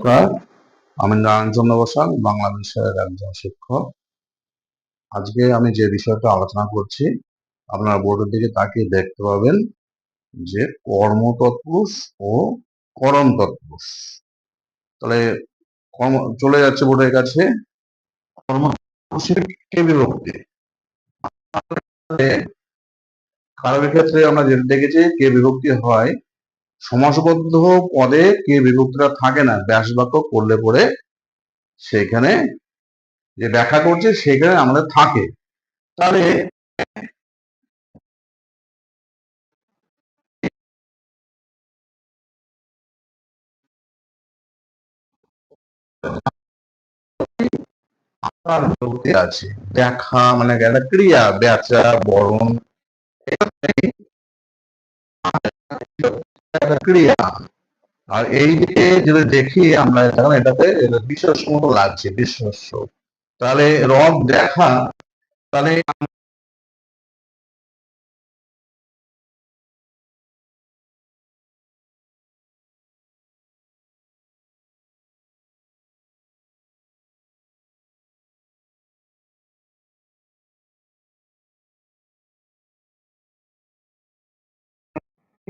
নমস্কার আমি নারায়ণচন্দ্র বসাক বাংলা বিষয়ের একজন শিক্ষক। আজকে আমি যে বিষয়টা আলোচনা করছি, আপনার বোর্ডের দিকে তাকিয়ে দেখতে পাবেন যে কর্ম তৎপুরুষ ও করণ তৎপুরুষ তাহলে কর্ম, চলে যাচ্ছে বোর্ডের কাছে। কর্ম কে বিভক্তি? কারোর ক্ষেত্রে আমরা যেটা দেখেছি, কে বিভক্তি হয় সমাসবদ্ধ পদে কে বিভক্তিটা থাকে না, ব্যাস বাক্য করলে পরে সেখানে যে ব্যাখ্যা করছে সেখানে আমাদের থাকে। তাহলে আছে। দেখা মানে একটা ক্রিয়া বেচা বরণ। একটা ক্রিয়া আর এই দিকে যদি দেখি আমরা এখন এটাতে বিশ্বস্য মতো লাগছে বিশ্বস্য তাহলে রব দেখা, তাহলে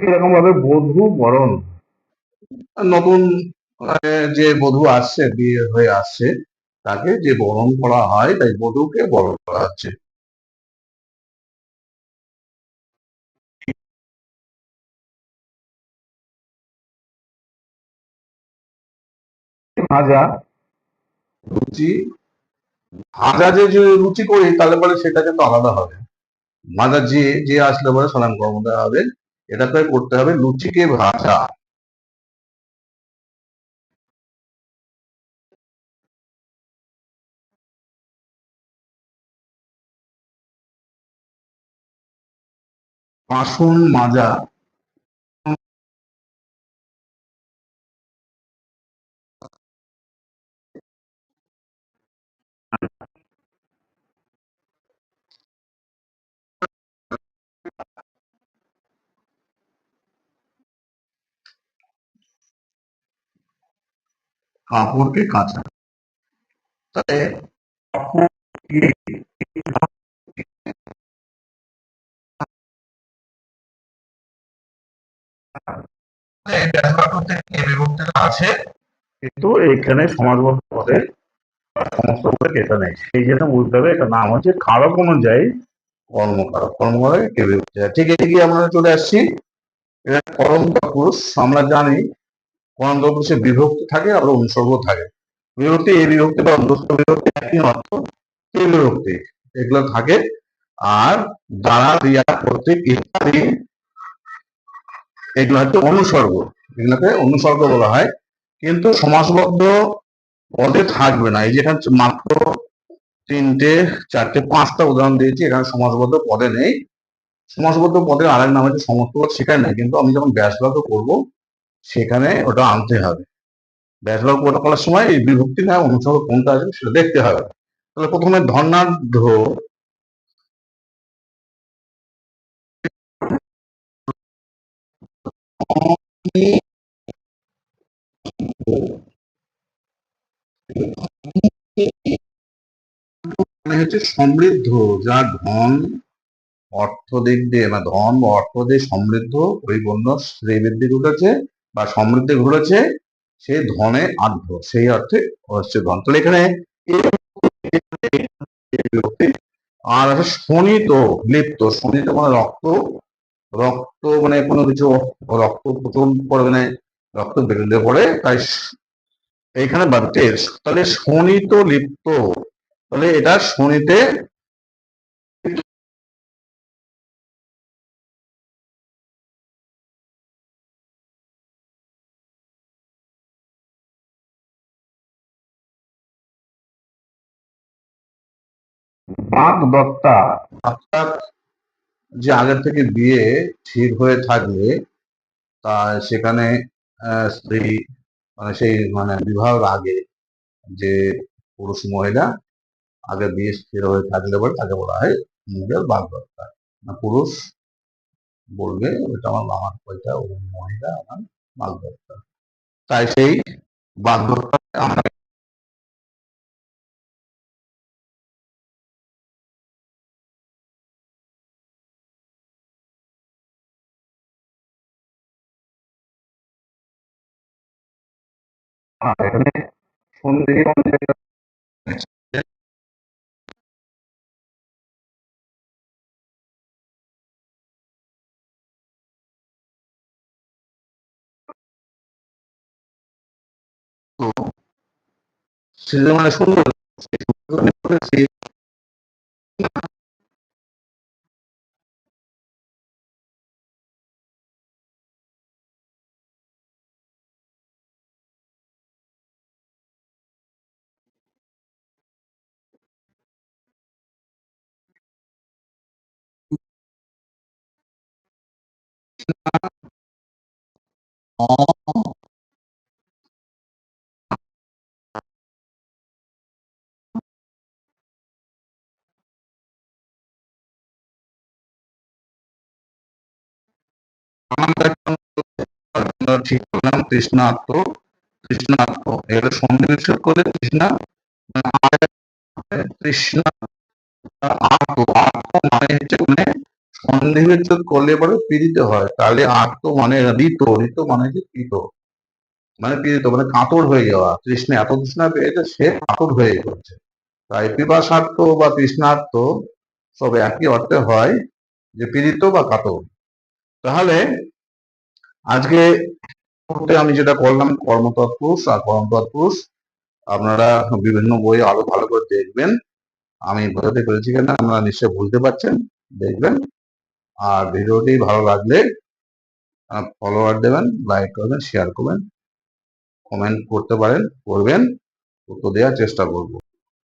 এরকম ভাবে বধূ বরণ। নতুন যে বধূ আসছে, বিয়ে হয়ে আসছে, তাকে যে বরণ করা হয়, তাই বধূকে বরণ করা হচ্ছে। ভাজা। রুচি। ভাজা যে যে রুচি করি, তাহলে পরে সেটা কিন্তু আলাদা হবে। ভাজা যে যে আসলে পরে সালাম কর্মটা হবে। এটাতে করতে হবে লুচিকে ভাজা। বাসন মাজা। কাপড়কে কাচা। তাহলে আছে? কিন্তু এখানে সমাজবদ্ধ পদে সমস্ত পদে এটা নেই সেই জন্য বুঝতে হবে এটা নাম হচ্ছে কারক অনুযায়ী কর্মকারক। কে হয়। ঠিক এদিকে আমরা চলে আসছি। এটা করম পুরুষ, আমরা জানি করম পুরুষে বিভক্তি থাকে, আবার অনুসর্গ থাকে। বিভক্তি এই বিভক্তি বা অন্তস্থ বিভক্তি একই অর্থ কে বিভক্তি, এগুলো থাকে। আর দ্বারা ক্রিয়া কর্তৃক ইত্যাদি, এগুলো হচ্ছে অনুসর্গ। এগুলোকে অনুসর্গ বলা হয়। কিন্তু সমাসবদ্ধ পদে থাকবে না। এই যেখানে মাত্র তিনটে, চারটে, পাঁচটা উদাহরণ দিয়েছি, এখানে সমাসবদ্ধ পদে নেই। সমাসবদ্ধ পদের আরেক নাম হচ্ছে সমস্ত পদ, সেখানে নেই। কিন্তু আমি যখন ব্যাসবাক্য করব সেখানে ওটা আনতে হবে। ব্যাসবাক্য ওটা করার সময় এই বিভক্তি না অনুসর্গ কোনটা আছে সেটা দেখতে হবে। তাহলে প্রথমে ধর্ণাঢ্য মানে হচ্ছে সমৃদ্ধ, যা ধন অর্থ দিক দিয়ে বা ধন অর্থ দিয়ে সমৃদ্ধ, পরিপূর্ণ শ্রীবৃদ্ধি ঘটেছে। বা সমৃদ্ধি ঘটেছে সে ধনে আর্ধ সেই অর্থে হচ্ছে ধন। তাহলে এখানে আর আছে শোণিত, লিপ্ত। শোণিত মানে রক্ত। রক্ত মানে কোনো কিছু, রক্ত প্রচুর পরিমাণে রক্ত বেরোলে পড়ে, তাই এইখানে বাড়তে তাহলে শোণিত, লিপ্ত। তাহলে এটা শনিতে বাঘ দত্তা অর্থাৎ যে আগের থেকে বিয়ে ঠিক হয়ে থাকলে, তা সেখানে স্ত্রী মানে সেই মানে বিবাহের আগে যে পুরুষ মহিলা আগে বিয়ে স্থির হয়ে থাকলে বলে তাকে বলা হয় নিজের বাগদত্তা না, পুরুষ বলবে ওটা আমার মামার ওইটা ও মহিলা আমার বাগদত্তা তাই সেই বাধ্যতায় আমরা আর এখানে সন্দেহ সেটা মানে সুন্দর ঠিক করলাম তৃষ্ণার্ত তৃষ্ণার্ত এগুলো সন্নিবেশ করে তৃষ্ণা তৃষ্ণা আর্ত আর্ত মানে হচ্ছে মানে সন্নিবেশ করলে পরে পীড়িত হয়। তাহলে আর্ত মানে ঋত ঋত মানে যে পীত মানে পীড়িত মানে কাতর হয়ে যাওয়া। তৃষ্ণা এত তৃষ্ণা পেয়েছে, সে কাতর হয়ে যাচ্ছে। তাই পিপাসার্থ বা তৃষ্ণার্থ সব একই অর্থে হয় যে পীড়িত বা কাতর। তাহলে আজকে আমি যেটা করলাম কর্মতৎপুরুষ আর কর্মতৎপুরুষ আপনারা বিভিন্ন বই আরও ভালো করে দেখবেন। আমি বোঝাতে পেরেছি কিনা, আপনারা নিশ্চয়ই বুঝতে পারছেন। দেখবেন। আর ভিডিওটি ভালো লাগলে ফলোয়ার দেবেন লাইক করবেন শেয়ার করবেন কমেন্ট করতে পারেন, করবেন, উত্তর দেওয়ার চেষ্টা করব।